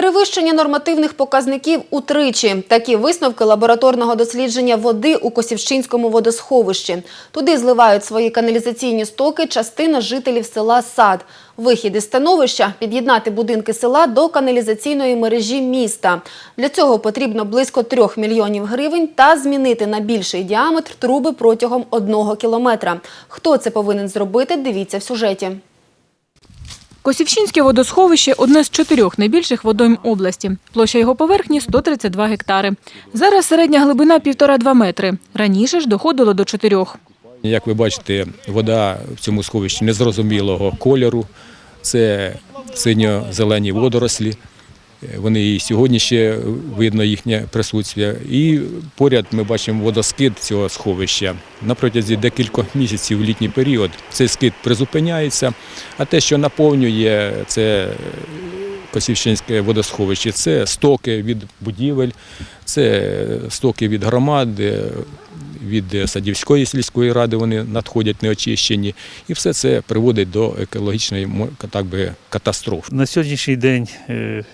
Перевищення нормативних показників утричі. Такі висновки лабораторного дослідження води у Косівщинському водосховищі. Туди зливають свої каналізаційні стоки частина жителів села Сад. Вихід із становища – під'єднати будинки села до каналізаційної мережі міста. Для цього потрібно близько 3 мільйонів гривень та змінити на більший діаметр труби протягом одного кілометра. Хто це повинен зробити, дивіться в сюжеті. Косівщинське водосховище – одне з чотирьох найбільших водойм області. Площа його поверхні – 132 гектари. Зараз середня глибина – 1,5-2 метри. Раніше ж доходило до чотирьох. Як ви бачите, вода в цьому сховищі незрозумілого кольору. Це синьо-зелені водорослі. Вони і сьогодні ще видно їхнє присутствие. І поряд ми бачимо водоскид цього сховища. На протязі декількох місяців в літній період цей скид призупиняється, а те, що наповнює це Косівщинське водосховище, це стоки від будівель, це стоки від громад, е, від Садівської сільської ради вони надходять неочищені. І все це приводить до екологічної так би, катастрофи. На сьогоднішній день е,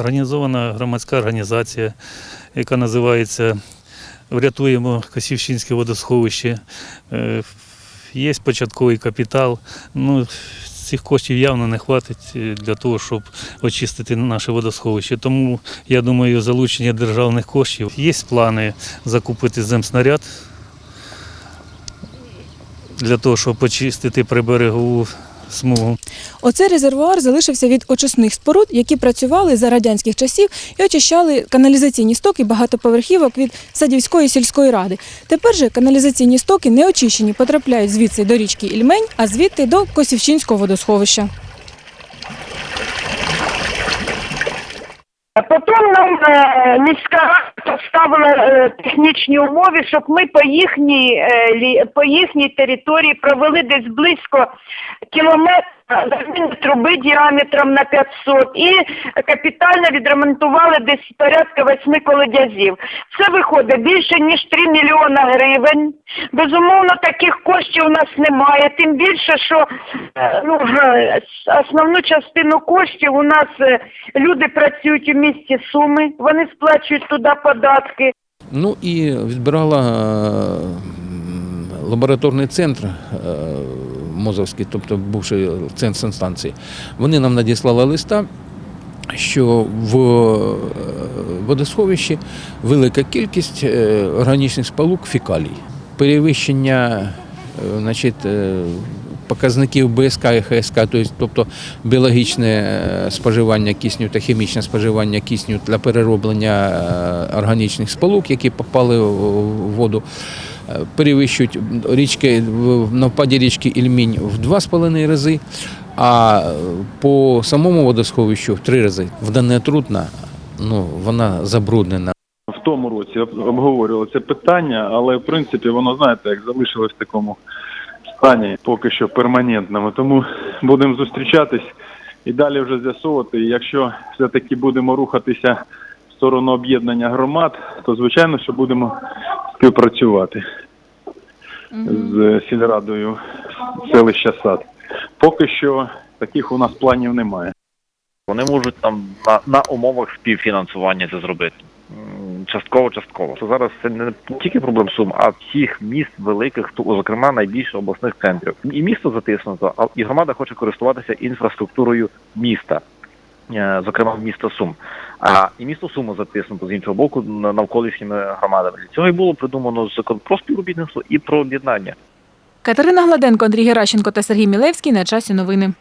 організована громадська організація, яка називається Врятуємо Косівщинське водосховище. Е, Є початковий капітал. Ну, цих коштів явно не вистачить е, для того, щоб очистити наше водосховище. Тому я думаю, залучення державних коштів. Є плани закупити земснаряд для того, щоб очистити приберегову смугу. Оцей резервуар залишився від очисних споруд, які працювали за радянських часів і очищали каналізаційні стоки багатоповерхівок від Садівської сільської ради. Тепер же каналізаційні стоки неочищені потрапляють звідси до річки Ільмень, а звідти до Косівчинського водосховища. Потім нам е, міська рада поставила е, технічні умови, щоб ми по їхній, е, по їхній території провели десь близько кілометра труби діаметром на 500 і капітально відремонтували десь порядка восьми колодязів. Це виходить більше ніж 3 мільйона гривень. Безумовно, таких коштів у нас немає. Тим більше, що е, ну, е, основну частину коштів у нас е, люди працюють у місті Суми, вони сплачують туди податки. Ну і відбирала е, лабораторний центр е, Мозовський, тобто бувший центр санстанції. Вони нам надіслали листа, що в е, водосховищі велика кількість органічних сполук фекалій. Перевищення значить, показників БСК і ХСК, тобто- біологічне е, споживання кисню та хімічне споживання кисню для перероблення е, органічних сполук, які попали в воду, е, перевищують річки на впаді річки Ільмінь в 2,5 рази, а по самому водосховищу в 3 рази. Вдане трудна, ну, вона забруднена. в тому році об- обговорювали це питання, але в принципі воно знаєте, як залишилось в такому стані, поки що перманентному. Тому будемо зустрічатись і далі вже з'ясовувати. І Якщо все-таки будемо рухатися в сторону об'єднання громад, то звичайно, що будемо співпрацювати з сільрадою селища Сад. Поки що таких у нас планів немає. Вони можуть там на, на умовах співфінансування це зробити. М, Частково, частково. Що зараз це не тільки проблем сум, а всіх міст великих, зокрема найбільше обласних центрів. І місто затиснуто, а і громада хоче користуватися інфраструктурою міста, е, зокрема міста Сум. А і місто Суми затиснуто з іншого боку навколишніми громадами. Для цього і було придумано закон про співробітництво і про об'єднання. Катерина Гладенко, Андрій Геращенко та Сергій Мілевський на часі новини.